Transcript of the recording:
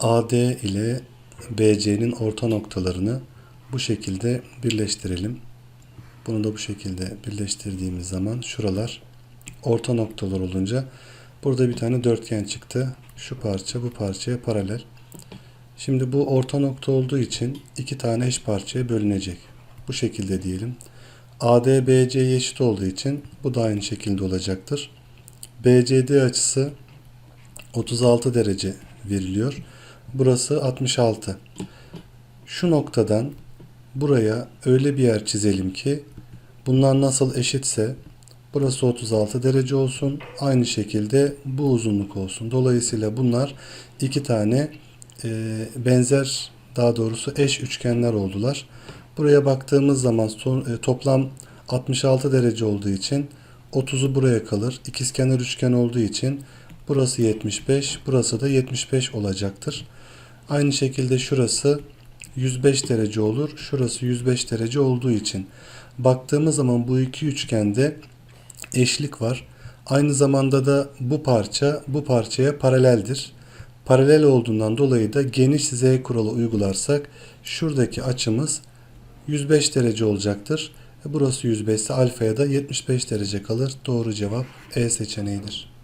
AD ile BC'nin orta noktalarını bu şekilde birleştirelim. Bunu da bu şekilde birleştirdiğimiz zaman şuralar orta noktalar olunca burada bir tane dörtgen çıktı. Şu parça bu parçaya paralel. Şimdi bu orta nokta olduğu için iki tane eş parçaya bölünecek. Bu şekilde diyelim. AD BC'ye eşit olduğu için bu da aynı şekilde olacaktır. BCD açısı 36 derece veriliyor. Burası 66. Şu noktadan buraya öyle bir yer çizelim ki bunlar nasıl eşitse burası 36 derece olsun. Aynı şekilde bu uzunluk olsun. Dolayısıyla bunlar iki tane e, benzer daha doğrusu eş üçgenler oldular. Buraya baktığımız zaman e, toplam 66 derece olduğu için 30'u buraya kalır. İkizkenar üçgen olduğu için burası 75, burası da 75 olacaktır. Aynı şekilde şurası 105 derece olur. Şurası 105 derece olduğu için baktığımız zaman bu iki üçgende eşlik var. Aynı zamanda da bu parça bu parçaya paraleldir. Paralel olduğundan dolayı da geniş z kuralı uygularsak şuradaki açımız 105 derece olacaktır. Burası 105 ise alfaya da 75 derece kalır. Doğru cevap E seçeneğidir.